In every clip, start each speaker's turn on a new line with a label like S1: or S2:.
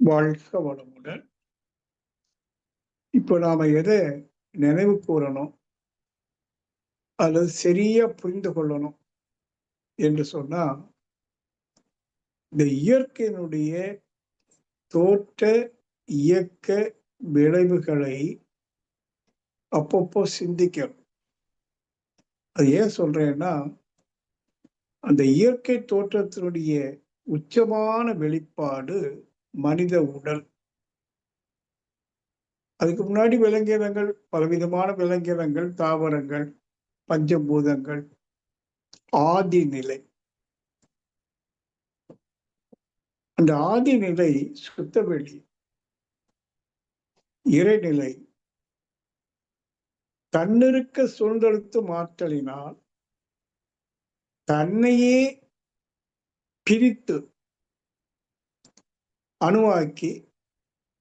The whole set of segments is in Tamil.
S1: வாழ்க வளமுடன். இப்போ நாம் எதை நினைவு கூறணும்? அல்லது சரியா புரிந்து கொள்ளணும்? என்று சொன்னா இந்த இயற்கையினுடைய தோற்ற இயக்க விளைவுகளை அப்பப்போ சிந்திக்கணும். அது ஏன் சொல்றேன்னா அந்த இயற்கை தோற்றத்தினுடைய உச்சமான வெளிப்பாடு மனித உடல். அதுக்கு முன்னாடி விலங்கினங்கள் பலவிதமான விலங்கினங்கள் தாவரங்கள் பஞ்சபூதங்கள் ஆதி நிலை அந்த ஆதி நிலை சுத்தவெளி இறைநிலை தன்னிருக்க சூழ்ந்தெழுத்து மாற்றலினால் தன்னையே பிரித்து அணுவாக்கி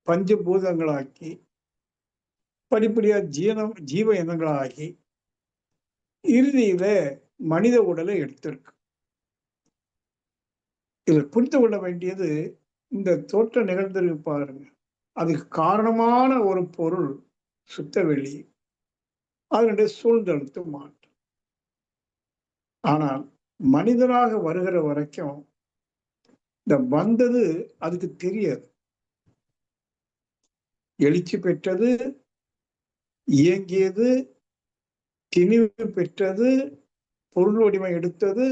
S1: பஞ்சபூதங்களாக்கி படிப்படியாக ஜீனம் ஜீவ இனங்களாகி இறுதியில மனித உடலை எடுத்திருக்கு. இதில் புரிந்து கொள்ள வேண்டியது இந்த தோற்றம் நிகழ்ந்திருக்கு பாருங்க. அதுக்கு காரணமான ஒரு பொருள் சுத்தவெளி அதனுடைய சூழ்ந்தெழுத்து மாற்றம். ஆனால் மனிதனாக வருகிற வரைக்கும் இந்த வந்தது அதுக்கு தெரியாது. எழுச்சி பெற்றது இயங்கியது திணிவு பெற்றது பொருள் வடிவம் எடுத்தது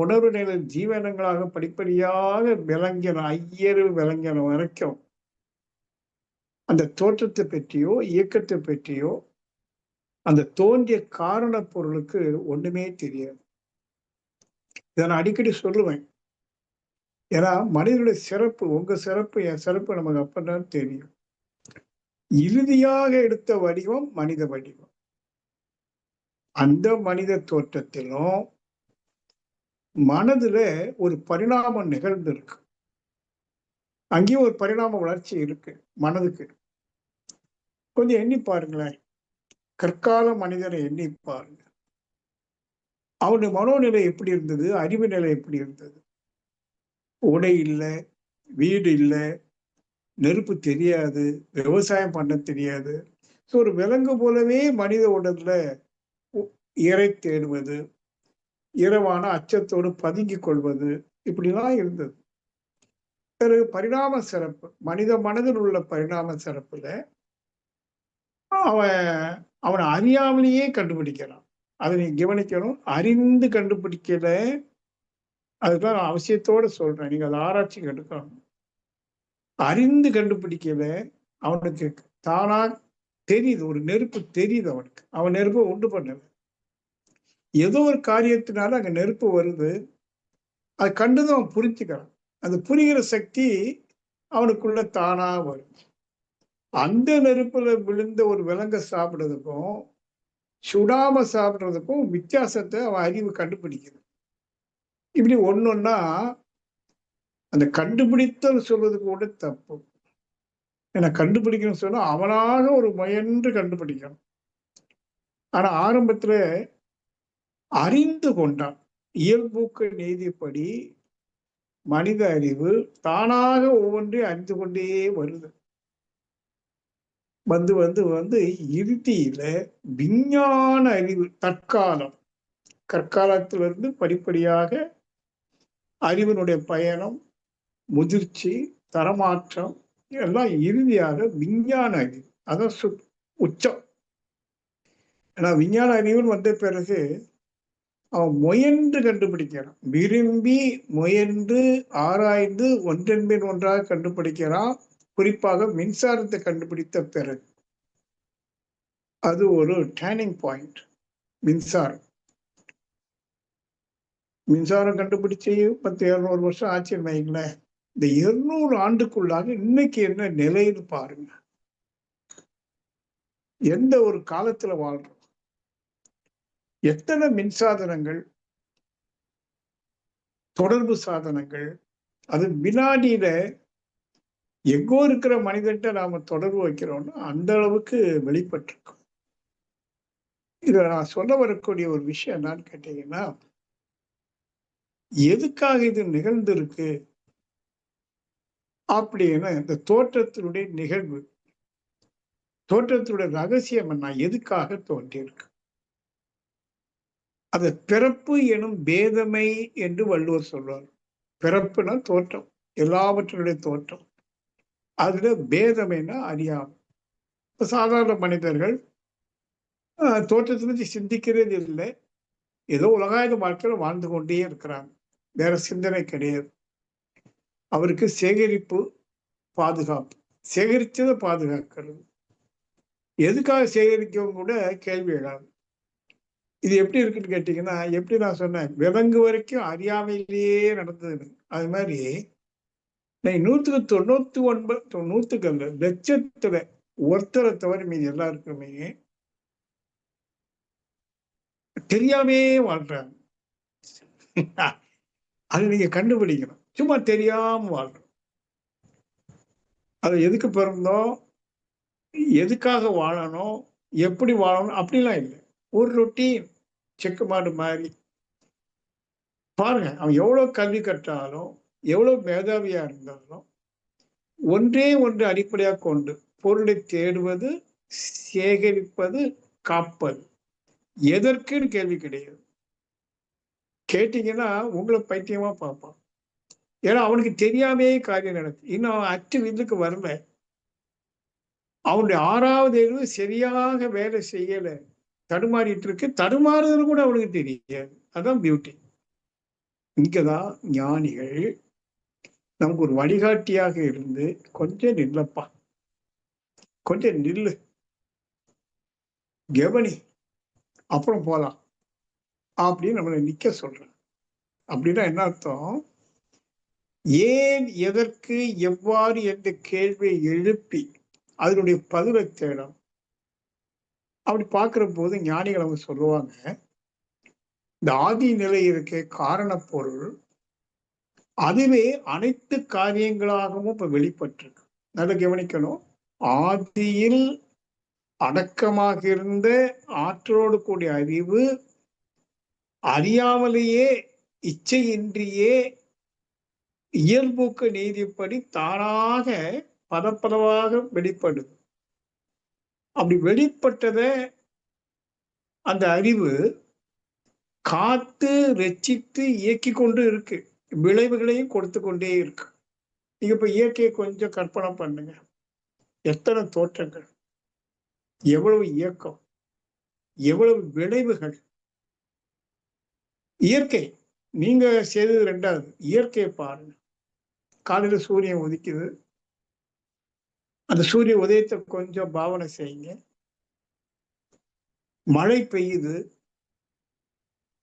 S1: உணர்வு நிலை ஜீவனங்களாக படிப்படியாக விளங்கின ஐயரு விளங்கின வரைக்கும் அந்த தோற்றத்தை பற்றியோ இயக்கத்தை பற்றியோ அந்த தோன்றிய காரண பொருளுக்கு ஒண்ணுமே தெரியாது. இதை நான் அடிக்கடி சொல்லுவேன். ஏன்னா மனிதனுடைய சிறப்பு உங்க சிறப்பு என் சிறப்பு நமக்கு அப்பதான் தெரியும். இறுதியாக எடுத்த வடிவம் மனித வடிவம். அந்த மனித தோற்றத்திலும் மனதுல ஒரு பரிணாமம் நிகழ்ந்திருக்கு. அங்கேயும் ஒரு பரிணாம வளர்ச்சி இருக்கு மனதுக்கு. கொஞ்சம் எண்ணி பாருங்களேன். கற்கால மனிதனை எண்ணி பாருங்க. அவனுடைய மனோநிலை எப்படி இருந்தது? அறிவு நிலை எப்படி இருந்தது? உடை இல்லை வீடு இல்லை நெருப்பு தெரியாது விவசாயம் பண்ண தெரியாது. ஸோ ஒரு விலங்கு போலவே மனித உடல்ல இறை தேடுவது இரவான அச்சத்தோடு பதுங்கி கொள்வது இப்படிலாம் இருந்தது. பிறகு பரிணாம சிறப்பு மனித மனதில் உள்ள பரிணாம சிறப்புல அவன் அவனை அறியாமலேயே கண்டுபிடிக்கிறான் அதை நீ கவனிக்கணும். அறிந்து கண்டுபிடிக்கல அதுதான் நான் சொல்கிறேன் சொல்றேன். நீங்க அதை ஆராய்ச்சி எடுக்கணும் அறிந்து கண்டுபிடிக்கல அவனுக்கு தானா தெரியுது. ஒரு நெருப்பு தெரியுது அவனுக்கு. அவன் நெருப்பை உண்டு பண்ணல. ஏதோ ஒரு காரியத்தினால அங்க நெருப்பு வருது. அதை கண்டுதான் அவன் புரிஞ்சுக்கிறான். அது புரிகிற சக்தி அவனுக்குள்ள தானா வரும். அந்த நெருப்புல விழுந்த ஒரு விலங்க சாப்பிடுறதுக்கும் சுடாம சாப்பிட்றதுக்கும் வித்தியாசத்தை அவன் அறிவு கண்டுபிடிக்குது. இப்படி ஒன்றுன்னா அந்த கண்டுபிடித்தல் சொல்றது கூட தப்பு. ஏன்னா கண்டுபிடிக்கணும்னு சொன்னா அவனாக ஒரு முயன்று கண்டுபிடிக்கணும். ஆனா ஆரம்பத்துல அறிந்து கொண்டான். இயல்பூக்க நீதிப்படி மனித அறிவு தானாக ஒவ்வொன்றையும் அறிந்து கொண்டே வருது. வந்து வந்து வந்து இறுதியில விஞ்ஞான அறிவு தற்காலம். கற்காலத்திலிருந்து படிப்படியாக அறிவினுடைய பயணம் முதிர்ச்சி தரமாற்றம் எல்லாம் இறுதியாக விஞ்ஞான அறிவு. அதான் சு உச்சம். ஏன்னா விஞ்ஞான அறிவுன்னு வந்த பிறகு அவன் முயன்று கண்டுபிடிக்கிறான். விரும்பி முயன்று ஆராய்ந்து ஒன்றன்பின் ஒன்றாக கண்டுபிடிக்கிறான். குறிப்பாக மின்சாரத்தை கண்டுபிடித்த பிறகு. அது ஒரு டேர்னிங் பாயிண்ட் மின்சாரம். மின்சாரம் கண்டுபிடிச்சு பத்து இருநூறு வருஷம் ஆச்சுன்னு வைங்களேன். இந்த இருநூறு ஆண்டுக்குள்ளாக இன்னைக்கு என்ன நிலைன்னு பாருங்க. எந்த ஒரு காலத்துல வாழ்றோம்? எத்தனை மின்சாதனங்கள்? தொடர்பு சாதனங்கள்? அது வினாடியில எங்கோ இருக்கிற மனிதன்ட்ட நாம தொடர்பு வைக்கிறோம்னா அந்த அளவுக்கு வெளிப்பட்டிருக்கும். இதை நான் சொல்ல வரக்கூடிய ஒரு விஷயம் என்னன்னு கேட்டீங்கன்னா எதுக்காக இது நிகழ்ந்திருக்கு? அப்படின்னு இந்த தோற்றத்தினுடைய நிகழ்வு தோற்றத்தினுடைய ரகசியம் என்ன? எதுக்காக தோன்றியிருக்கு? அது பிறப்பு எனும் பேதமை என்று வள்ளுவர் சொல்வார். பிறப்புனா தோற்றம் எல்லாவற்றினுடைய தோற்றம். அதுல பேதமைனா அறியாமை. இப்ப சாதாரண மனிதர்கள் தோற்றத்தை பற்றி சிந்திக்கிறது இல்லை. ஏதோ உலகாயுத வாழ்க்கையில் வாழ்ந்து கொண்டே இருக்கிறாங்க. வேற சிந்தனை கிடையாது. அவருக்கு சேகரிப்பு பாதுகாப்பு. சேகரித்ததை பாதுகாக்கிறது. எதுக்காக சேகரிக்கவும் கூட கேள்வி எழாது இது எப்படி இருக்குன்னு கேட்டீங்கன்னா எப்படி நான் சொன்னேன் விலங்கு வரைக்கும் அறியாமையிலேயே நடந்தது. அது மாதிரி நான் நூற்றுக்கு தொண்ணூத்தி ஒன்பது நூற்றுக்கு லட்சத்துல ஒருத்தரை தவிர மீது எல்லாருக்குமே தெரியாமே வாழ்றாங்க. அது நீங்க கண்டுபிடிக்கணும். சும்மா தெரியாம வாழ்றோம். அது எதுக்கு பிறந்தோம்? எதுக்காக வாழணும்? எப்படி வாழணும்? அப்படிலாம் இல்லை. ஒரு ரொட்டீன் செக்கு மாடு மாதிரி. பாருங்க அவன் எவ்வளவு கல்வி கற்றாலும் எவ்வளவு மேதாவியா இருந்தாலும் ஒன்றே ஒன்று அடிப்படையாக கொண்டு பொருளை தேடுவது சேகரிப்பது காப்பது. எதற்குன்னு கேள்வி கிடையாது. கேட்டீங்கன்னா உங்களை பைத்தியமா பார்ப்பான். ஏன்னா அவனுக்கு தெரியாமே காரியம் நடக்கும் இன்னும் அவன் அச்சு விந்துக்கு வரல. அவனுடைய ஆறாவது அறிவு சரியாக வேலை செய்யலை. தடுமாறிட்டு இருக்கு. தடுமாறுதல் கூட அவனுக்கு தெரியாது. அதான் பியூட்டி இங்கதான் ஞானிகள் நமக்கு ஒரு வழிகாட்டியாக இருந்து கொஞ்சம் நில்லப்பா. கொஞ்சம் நில்லு. கவனி. அப்புறம் போகலாம் அப்படின்னு நம்மளை நிக்க சொல்றேன் அப்படின்னா என்ன அர்த்தம்? ஏன் எதற்கு எவ்வாறு என்ற கேள்வியை எழுப்பி அதனுடைய பதிலை தேடும் அப்படி பார்க்கிற போது ஞானிகள் அவங்க சொல்லுவாங்க இந்த ஆதி நிலை இருக்க காரண பொருள் அதுவே அனைத்து காரியங்களாகவும் இப்ப வெளிப்பட்டிருக்கு. நல்லா கவனிக்கணும். ஆதியில் அடக்கமாக இருந்த ஆற்றலோடு கூடிய அறிவு அறியாமலேயே இச்சையின்றியே இயல்புக்கு நீதிப்படி தானாக பதப்பதவாக வெளிப்படுது அப்படி வெளிப்பட்டத அந்த அறிவு காத்து ரச்சித்து இயக்கி கொண்டு இருக்கு. விளைவுகளையும் கொடுத்து கொண்டே இருக்கு. நீங்க இப்ப இயற்கையை கொஞ்சம் கற்பனை பண்ணுங்க. எத்தனை தோற்றங்கள்? எவ்வளவு இயக்கம்? எவ்வளவு விளைவுகள்? இயற்கை. நீங்க செய்தது ரெண்டாவது இயற்கையை பாருங்க. காலையில சூரியன் உதிக்குது. அந்த சூரிய உதயத்தை கொஞ்சம் பாவனை செய்யுங்க. மழை பெய்யுது.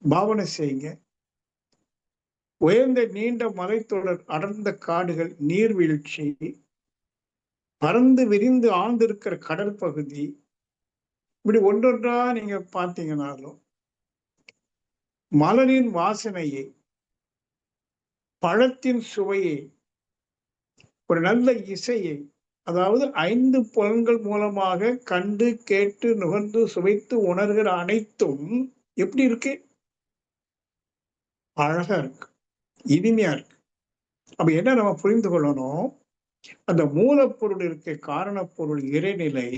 S1: பாவனை செய்யுங்க. உயர்ந்த நீண்ட மலைத்தொடர் அடர்ந்த காடுகள் நீர்வீழ்ச்சி பறந்து விரிந்து ஆழ்ந்திருக்கிற கடல் பகுதி இப்படி ஒன்றொன்றா நீங்க பார்த்தீங்கன்னாலும் மலரின் வாசனையை பழத்தின் சுவையை ஒரு நல்ல இசையை அதாவது ஐந்து புலன்கள் மூலமாக கண்டு கேட்டு நுகர்ந்து சுவைத்து உணர்கிற அனைத்தும் எப்படி இருக்கு? அழகா இருக்கு. இனிமையா இருக்கு. அப்ப என்ன நம்ம புரிந்து கொள்ளணும்? அந்த மூலப்பொருள் இருக்க காரணப்பொருள் இறைநிலை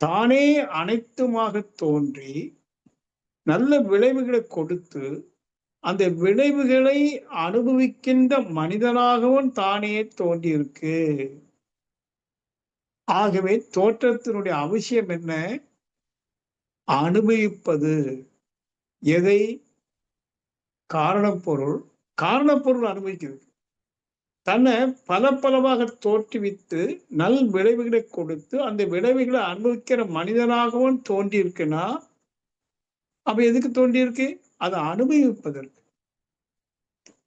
S1: தானே அனைத்துமாக தோன்றி நல்ல விளைவுகளை கொடுத்து அந்த விளைவுகளை அனுபவிக்கின்ற மனிதனாகவும் தானே தோன்றியிருக்கு. ஆகவே தோற்றத்தினுடைய அவசியம் என்ன? அனுபவிப்பது. எதை? காரணப்பொருள். காரணப்பொருள் அனுபவிக்கிறது. தன்னை பல பலவாக தோற்றுவித்து நல் விளைவுகளை கொடுத்து அந்த விளைவுகளை அனுபவிக்கிற மனிதனாகவும் தோன்றியிருக்குன்னா அப்ப எதுக்கு தோன்றியிருக்கு? அதை அனுபவிப்பதற்கு.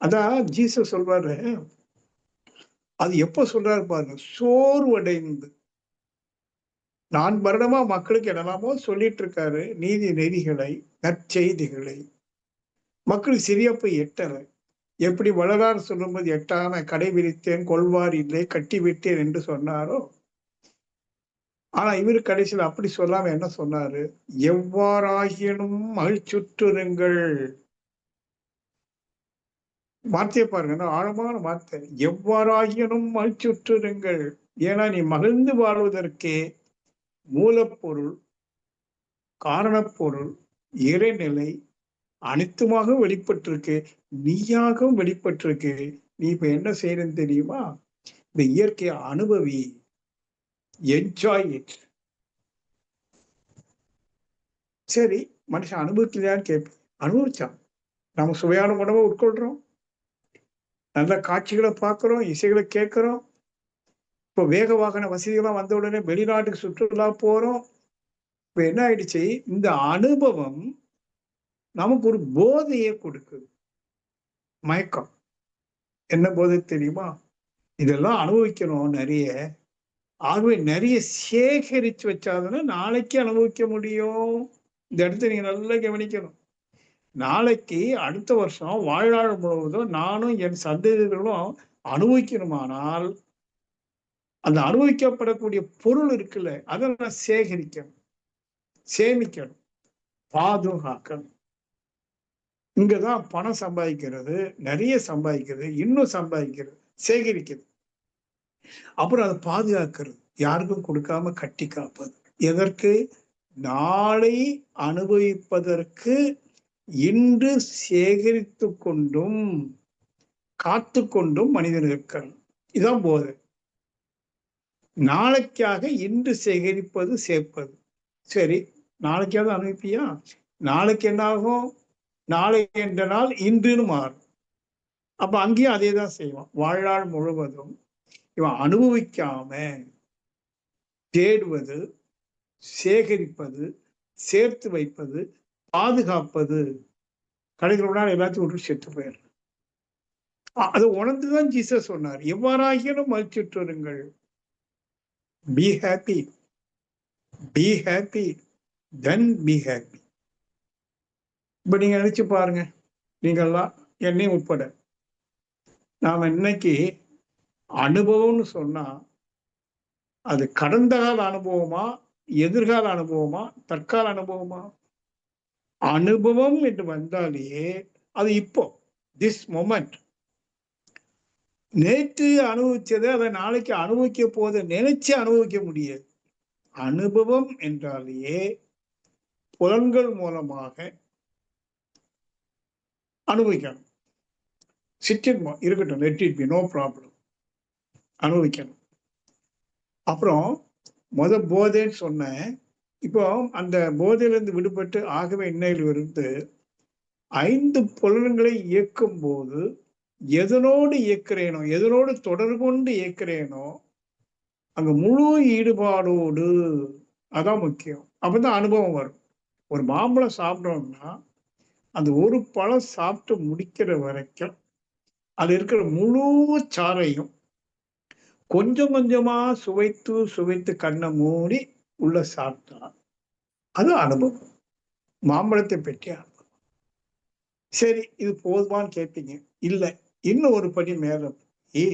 S1: அதான் ஜீசஸ் சொல்வாரு அது எப்ப சொல்றாரு பாருங்க சோர்வடைந்து. நான் வருடமா மக்களுக்கு என்னெல்லாமோ சொல்லிட்டு இருக்காரு நீதி நெறிகளை நற்செய்திகளை. மக்களுக்கு சரியா போய் எட்டலை. எப்படி வளரார் சொல்லும்போது எட்டான கடை விரித்தேன் கொள்வார் இல்லை கட்டி விட்டேன் என்று சொன்னாரோ ஆனா இவர் கடைசியில் அப்படி சொல்லாம என்ன சொன்னாரு? எவ்வாறாகினும் மகிழ்ச்சுற்றுருங்கள் வார்த்தையை பாருங்க ஆழமான வார்த்தை. எவ்வாறாகினும் மகிழ்ச்சுற்றுருங்கள் ஏன்னா நீ மகிழ்ந்து வாழ்வதற்கே மூலப்பொருள் காரணப்பொருள் இறைநிலை அனைத்துமாக வெளிப்பட்டிருக்கு. நீயாகவும் வெளிப்பட்டிருக்கு. நீ இப்ப என்ன செய்யறன்னு தெரியுமா? இந்த இயற்கையை அனுபவி என்ஜாய் இட் சரி மனுஷன் அனுபவிக்கலையான்னு கேட்பேன் அனுபவிச்சான். நம்ம சுவையான உணவை உட்கொள்றோம். நல்ல காட்சிகளை பார்க்குறோம் இசைகளை கேட்குறோம். இப்போ வேக வாகன வசதிகள்லாம் வந்த உடனே வெளிநாட்டுக்கு சுற்றுலா போகிறோம் இப்போ என்ன ஆயிடுச்சு? இந்த அனுபவம் நமக்கு ஒரு போதையை கொடுக்குது. மயக்கம். என்ன போதை தெரியுமா? இதெல்லாம் அனுபவிக்கணும் நிறைய. ஆகவே நிறைய சேகரித்து வச்சாதானே நாளைக்கு அனுபவிக்க முடியும். இந்த இடத்த நீங்க நல்லா கவனிக்கணும். நாளைக்கு அடுத்த வருஷம் வாழ்நாள் முழுவதும் நானும் என் சந்ததிகளும் அனுபவிக்கணுமானால் அந்த அனுபவிக்கப்படக்கூடிய பொருள் இருக்குல்ல அதை நான் சேகரிக்கணும். சேமிக்கணும். பாதுகாக்கணும். இங்கதான் பணம் சம்பாதிக்கிறது நிறைய சம்பாதிக்கிறது இன்னும் சம்பாதிக்கிறது சேகரிக்கிறது. அப்புறம் அதை பாதுகாக்கிறது. யாருக்கும் கொடுக்காம கட்டி காப்பது. எதற்கு? நாளை அனுபவிப்பதற்கு இன்று சேகரித்து கொண்டும் காத்து கொண்டும் மனிதன் இருக்கணும் இதான் போதை. நாளைக்காக இன்று சேகரிப்பது சேர்ப்பது. சரி நாளைக்காவது அனுப்பியா நாளைக்கு என்ன ஆகும் நாளை என்ற நாள் இன்றுன்னு மாறும். அப்ப அங்கேயும் அதே தான் செய்வான். வாழ்நாள் முழுவதும் இவன் அனுபவிக்காம தேடுவது சேகரிப்பது சேர்த்து வைப்பது பாதுகாப்பது. கடைகளோட எல்லாத்தையும் விட்டு செத்து போயிடுற அதை உணர்ந்துதான் ஜீசஸ் சொன்னார். எவ்வாறாகியும் மகிழ்ச்சிட்டு வருங்கள் be happy be happy then be happy இப்ப நீங்க நினைச்சு பாருங்க. நீங்கள்லாம் என்னையும் உட்பட. நாம இன்னைக்கு அனுபவம்னு சொன்னா அது கடந்த கால அனுபவமா எதிர்கால அனுபவமா தற்கால அனுபவமா? அனுபவம் என்று வந்தாலே அது இப்போ திஸ் மொமெண்ட் நேற்று அனுபவிச்சதை அதை நாளைக்கு அனுபவிக்க போது நினைச்சு அனுபவிக்க முடியாது. அனுபவம் என்றாலேயே புலன்கள் மூலமாக அனுபவிக்கணும். சிற்றின்பம் இருக்கட்டும் let it be no problem அனுபவிக்கணும். அப்புறம் முத போதைன்னு சொன்னேன் இப்போ அந்த போதையிலிருந்து விடுபட்டு ஆகவே இன்னையில் இருந்து ஐந்து புலன்களை இயக்கும் போது எதனோடு இயக்கிறேனோ எதனோடு தொடர்பு கொண்டு இயக்கிறேனோ அங்க முழு ஈடுபாடோடு அதான் முக்கியம். அப்பதான் அனுபவம் வரும். ஒரு மாம்பழம் சாப்பிட்டோம்னா அந்த ஒரு பழம் சாப்பிட்டு முடிக்கிற வரைக்கும் அது இருக்கிற முழு சாறையும் கொஞ்சம் கொஞ்சமா சுவைத்து சுவைத்து கண்ணை மூடி உள்ள சாப்பிட்டா அது அனுபவம். மாம்பழத்தை பற்றி அனுபவம். சரி இது போதுமான்னு கேட்பீங்க இல்லை இன்னும் ஒரு படி மேல ஏ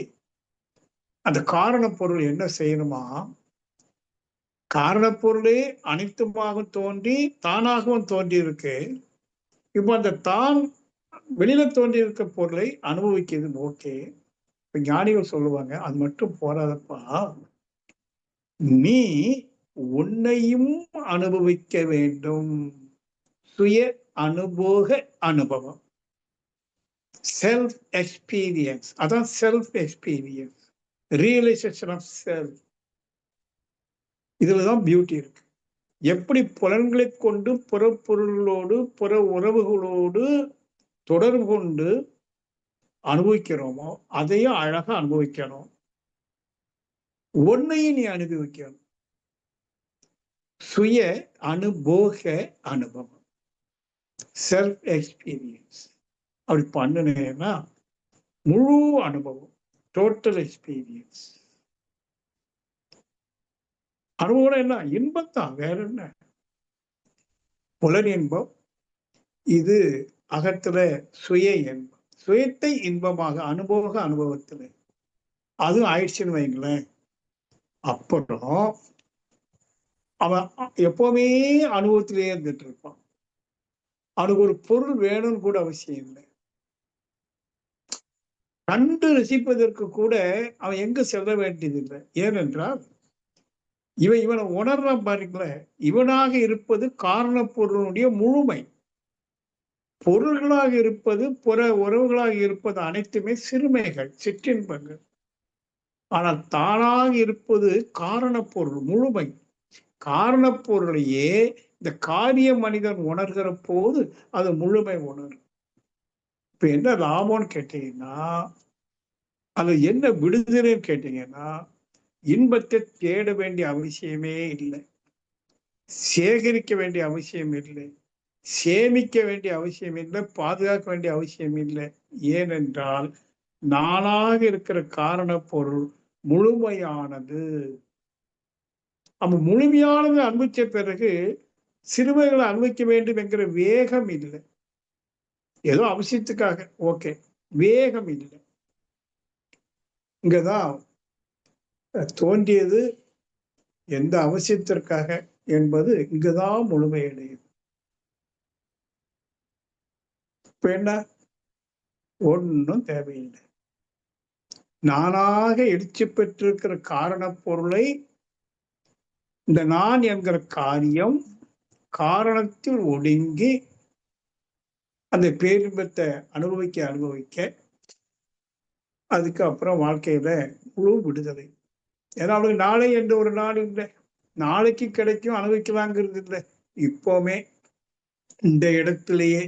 S1: அந்த காரணப்பொருள் என்ன செய்யணுமா? காரணப்பொருளே அனைத்துமாக தோன்றி தானாகவும் தோன்றி இருக்கு இப்போ அந்த தான் வெளியில தோன்றி இருக்க பொருளை அனுபவிக்கிறது ஓகே. ஞானிகள் சொல்லுவாங்க அது மட்டும் போராதப்பா. நீ உன்னையும் அனுபவிக்க வேண்டும். சுய அனுபோக அனுபவம். செல்ஃப் எக்ஸ்பீரியன்ஸ் அதான் self experience realization of self இதுலதான் பியூட்டி இருக்கு. எப்படி புலன்களை கொண்டு புறப்பொருளோடு புற உறவுகளோடு தொடர்பு கொண்டு அனுபவிக்கிறோமோ அதையும் அழகா அனுபவிக்கணும். ஒன்னையும் நீ அனுபவிக்கணும். சுய அனுபோக அனுபவம். செல்ஃப் எக்ஸ்பீரியன்ஸ் அப்படி பண்ணினேன்னா முழு அனுபவம். டோட்டல் எக்ஸ்பீரியன்ஸ் அனுபவம் என்ன? இன்பத்தான் வேற என்ன? புலன் இன்பம். இது அகத்துல சுய இன்பம். சுயத்தை இன்பமாக அனுபவ அனுபவத்தில். அது ஆயிடுச்சுன்னு வைங்களேன். அப்புறம் அவன் எப்பவுமே அனுபவத்திலேயே இருந்துட்டு இருப்பான் அவனுக்கு ஒரு பொருள் வேணும்னு கூட அவசியம் இல்லை. கண்டு ரசிப்பதற்கு கூட அவன் எங்க செல்ல வேண்டியதில்லை. ஏனென்றால் இவன் இவனை உணர்றான் பாருங்களேன். இவனாக இருப்பது காரண பொருளுடைய முழுமை. பொருள்களாக இருப்பது புற உறவுகளாக இருப்பது அனைத்துமே சிறுமைகள் சிற்றின்பங்கள் ஆனால் தானாக இருப்பது காரணப்பொருள் முழுமை. காரணப்பொருளையே இந்த காரிய மனிதன் உணர்கிற போது அது முழுமை உணரும். இப்ப என்ன லாபம்னு கேட்டீங்கன்னா அது என்ன விடுதலைன்னு கேட்டீங்கன்னா இன்பத்தை தேட வேண்டிய அவசியமே இல்லை. சேகரிக்க வேண்டிய அவசியம் இல்லை. சேமிக்க வேண்டிய அவசியம் இல்லை பாதுகாக்க வேண்டிய அவசியம் இல்லை. ஏனென்றால் நானாக இருக்கிற காரண பொருள் முழுமையானது. அப்ப முழுமையானது அனுபவிச்ச பிறகு சிறுமைகளை அனுபவிக்க வேண்டும் என்கிற வேகம் இல்லை. ஏதோ அவசியத்துக்காக ஓகே வேகம் இல்லை. இங்கதான் தோன்றியது எந்த அவசியத்திற்காக என்பது இங்குதான் முழுமையடையும் இப்ப என்ன ஒன்றும் தேவையில்லை. நானாக எழுச்சி பெற்றிருக்கிற காரண பொருளை இந்த நான் என்கிற காரியம் காரணத்தில் ஒடுங்கி அந்த பேரின்பத்தை அனுபவிக்க அனுபவிக்க அதுக்கப்புறம் வாழ்க்கையில முழு விடுதலை. ஏன்னா அவளுக்கு நாளை என்ற ஒரு நாள் இல்லை. நாளைக்கு கிடைக்கும் அனுபவிக்கலாங்கிறது இல்லை. இப்போவுமே இந்த இடத்திலேயே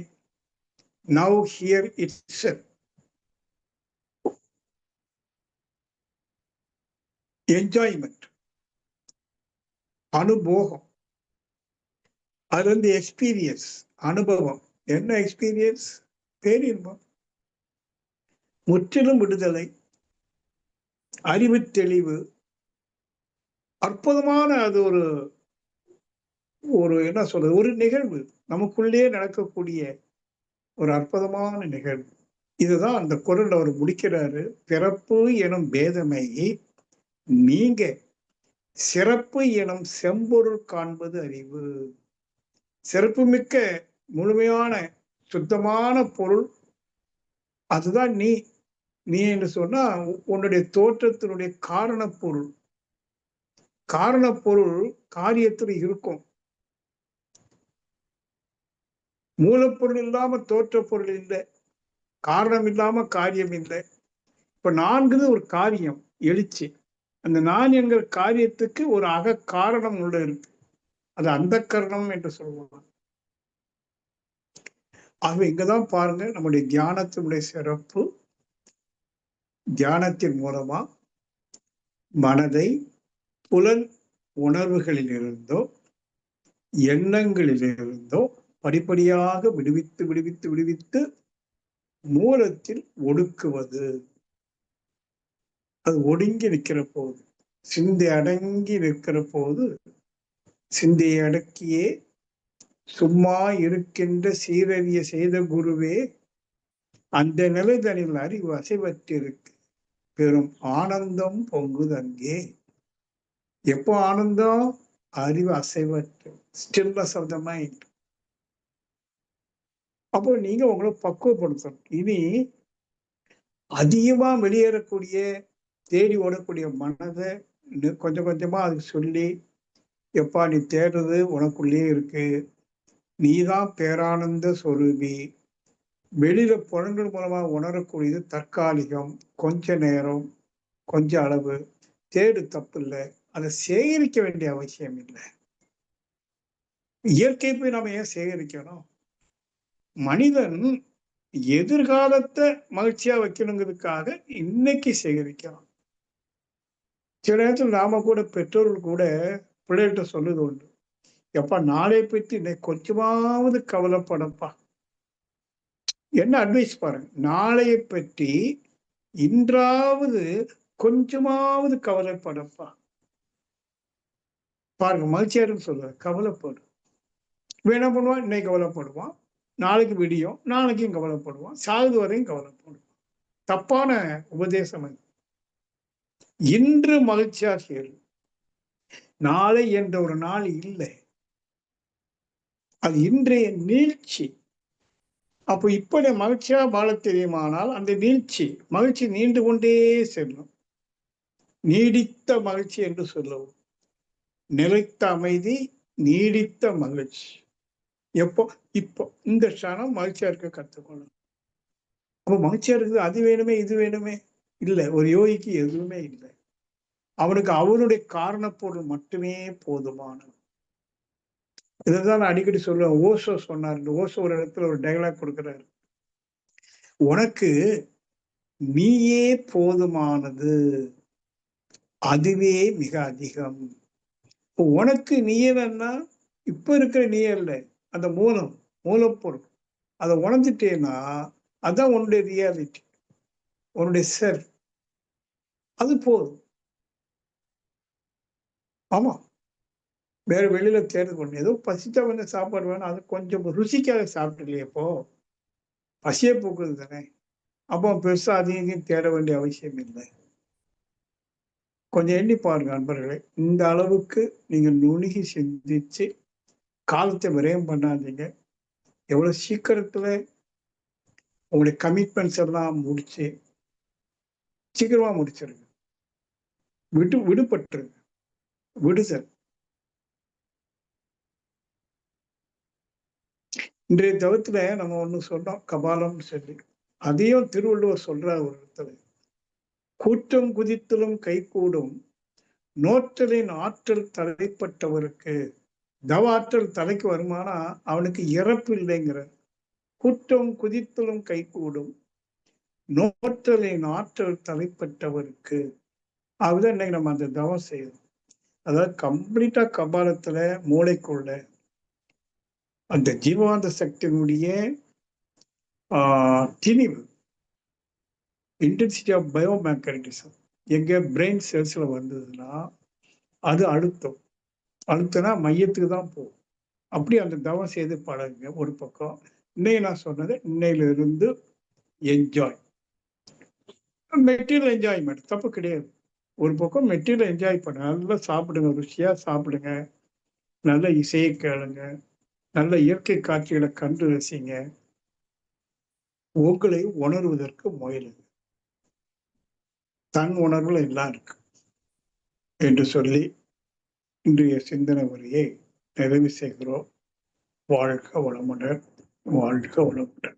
S1: now ஹியர் இட்ஸ் என்ஜாய்மெண்ட் அனுபோகம் அது வந்து எக்ஸ்பீரியன்ஸ் அனுபவம். என்ன எக்ஸ்பீரியன்ஸ் பேரின்பம். முற்றிலும் விடுதலை அறிவு தெளிவு அற்புதமான அது ஒரு ஒரு என்ன சொல்றது ஒரு நிகழ்வு. நமக்குள்ளே நடக்கக்கூடிய ஒரு அற்புதமான நிகழ்வு. இதுதான் அந்த குரல் அவர் முடிக்கிறாரு பிறப்பு எனும் பேதமை நீங்க சிறப்பு எனும் செம்பொருள் காண்பது அறிவு. சிறப்பு மிக்க முழுமையான சுத்தமான பொருள். அதுதான் நீ நீ என்று சொன்னா உன்னுடைய தோற்றத்தினுடைய காரண பொருள். காரண பொருள் காரியத்தில் இருக்கும். மூலப்பொருள் இல்லாம தோற்ற பொருள் இல்லை. காரணம் இல்லாம காரியம் இல்லை. இப்ப நான்குது ஒரு காரியம் எழுச்சி. அந்த நான் என்கிற காரியத்துக்கு ஒரு அக காரணம் உள்ள இருக்கு. அது அந்த கரணம் என்று சொல்லுவாங்க. ஆகவே இங்கதான் பாருங்க நம்முடைய தியானத்தினுடைய சிறப்பு. தியானத்தின் மூலமா மனதை புலன் உணர்வுகளிலிருந்தோ எண்ணங்களிலிருந்தோ படிப்படியாக விடுவித்து விடுவித்து விடுவித்து மூலத்தில் ஒடுக்குவது. அது ஒடுங்கி நிற்கிற போது சிந்தை அடங்கி நிற்கிற போது சிந்தையை அடக்கியே சும்மா இருக்கின்ற சீரறிய செய்த குருவே அந்த நிலைதனில் அறிவு அசைவற்றிருக்கு. பெரும் ஆனந்தம் பொங்குது அங்கே. எப்போ ஆனந்தம்? அறிவு அசைவற்று. ஸ்டில்னஸ் ஆஃப் த மைண்ட் அப்போ நீங்க உங்களை பக்குவப்படுத்தணும். இனி அதிகமா வெளியேறக்கூடிய தேடி ஓடக்கூடிய மனதை கொஞ்சம் கொஞ்சமா அதுக்கு சொல்லி எப்பா நீ தேடுறது உனக்குள்ளேயே இருக்கு. நீதான் பேரானந்த சொரூபி வெளியில புலன்கள் மூலமா உணரக்கூடியது தற்காலிகம் கொஞ்ச நேரம் கொஞ்ச அளவு. தேடு தப்பு இல்லை அதை சேகரிக்க வேண்டிய அவசியம் இல்லை. இயற்கை போய் நம்ம ஏன் சேகரிக்கணும்? மனிதன் எதிர்காலத்தை மகிழ்ச்சியா வைக்கணுங்கிறதுக்காக இன்னைக்கு சேகரிக்கலாம் சில நேரத்தில் நாம கூட பெற்றோர்கள் கூட பிள்ளைகிட்ட சொல்லுது உண்டு. எப்பா நாளை பற்றி இன்னைக்கு கொஞ்சமாவது கவலைப்படப்பா. என்ன அட்வைஸ் பாருங்க. நாளைய பற்றி இன்றாவது கொஞ்சமாவது கவலைப்படப்பா. பாருங்க மகிழ்ச்சியாருன்னு சொல்ற கவலைப்படும் என்ன பண்ணுவான்? இன்னைக்கு கவலைப்படுவான். நாளைக்கு விடியும் நாளைக்கும் கவலைப்படுவோம் சாகுது வரையும் கவலைப்படுவோம். தப்பான உபதேசம் இன்று மகிழ்ச்சியாக இரு நாளை என்ற ஒரு நாள் இல்லை. அது இன்றைய நீழ்ச்சி. அப்போ இப்படி மகிழ்ச்சியா வாழ தெரியுமானால் அந்த நீழ்ச்சி மகிழ்ச்சி நீண்டு கொண்டே செல்லும். நீடித்த மகிழ்ச்சி என்று சொல்லவும். நிலைத்த அமைதி நீடித்த மகிழ்ச்சி. எப்போ? இப்போ இந்த க்ஷணம் மகிழ்ச்சியா இருக்க கத்துக்கணும் அப்போ மகிழ்ச்சியா இருக்குது அது வேணுமே இது வேணுமே. இல்லை ஒரு யோகிக்கு எதுவுமே இல்லை. அவனுக்கு அவனுடைய காரணப்பொருள் மட்டுமே போதுமானது. இதைதான் நான் அடிக்கடி சொல்லுவேன். ஓசோ சொன்னார். இந்த ஓசோ ஒரு இடத்துல ஒரு டைலாக் கொடுக்குறாரு. உனக்கு நீயே போதுமானது. அதுவே மிக அதிகம். உனக்கு நீயே வேணா இப்ப இருக்கிற நீயே இல்லை. அந்த மூலம் மூலப்பொருள். அதை உணர்ந்துட்டேன்னா அதுதான் உன்னுடைய ரியாலிட்டி உன்னுடைய செல் அது போதும். ஆமாம் வேறு வெளியில் தேர்வு பண்ணு ஏதோ பசித்தா கொஞ்சம் சாப்பாடு வேணும். அது கொஞ்சம் ருசிக்காக சாப்பிட்டுலையே இப்போ பசியே போக்குது தானே. அப்போ பெருசாக அதையும் இதையும் தேட வேண்டிய அவசியம் இல்லை. கொஞ்சம் எண்ணி பாருங்க நண்பர்களே. இந்த அளவுக்கு நீங்கள் நுணுகி சிந்திச்சு காலத்தை விரயம் பண்ணாதீங்க. எவ்வளவு சீக்கிரத்துல உங்களுடைய கமிட்மெண்ட்ஸ் எல்லாம் முடிச்சு சீக்கிரமா முடிச்சிருங்க. விடு விடுபட்டுருங்க. விடுதல். இன்றைய தவத்தில் நம்ம ஒண்ணு சொன்னோம் கபாலம்னு சொல்லி. அதையும் திருவள்ளுவர் சொல்கிறார் ஒரு இடத்துல. கூட்டம் குதித்தலும் கைகூடும் நோற்றலின் ஆற்றல் தலைப்பட்டவருக்கு தவ ஆற்றல் தலைக்கு வருமானா அவனுக்கு இறப்பு இல்லைங்கிற. கூட்டம் குதித்தலும் கைகூடும். நோற்றலின் ஆற்றல் தலைப்பட்டவருக்கு. அதுதான் இன்னைக்கு நம்ம அந்த தவம் செய்யணும் அதாவது கம்ப்ளீட்டா கபாலத்துல மூளைக்குள்ள அந்த ஜீவாந்த சக்தியினுடைய திணிவு. இன்டென்சிட்டி ஆஃப் பயோமேக்கனிசம் எங்க பிரெயின் செல்ஸ்ல வந்ததுன்னா அது அழுத்தம். அழுத்தினா மையத்துக்கு தான் போகும். அப்படி அந்த தவம் செய்து பழகுங்க. ஒரு பக்கம் இன்னைக்கு நான் சொன்னது இன்னையிலிருந்து என்ஜாய் மெட்டீரியல் என்ஜாய்மெண்ட் தப்பு கிடையாது. ஒரு பக்கம் மெட்டீரியல் என்ஜாய் பண்ண. நல்லா சாப்பிடுங்க ருசியாக சாப்பிடுங்க. நல்ல இசையை கேளுங்க. நல்ல இயற்கை காட்சிகளை கண்டு ரசிங்க. உங்களை உணர்வதற்கு முயலுங்க. தன் உணர்வுல எல்லாம் இருக்கு. என்று சொல்லி இன்றைய சிந்தனை வரியை நிறைவு செய்கிறோம் வாழ்க வளமுடன் வாழ்க வளமுடன்.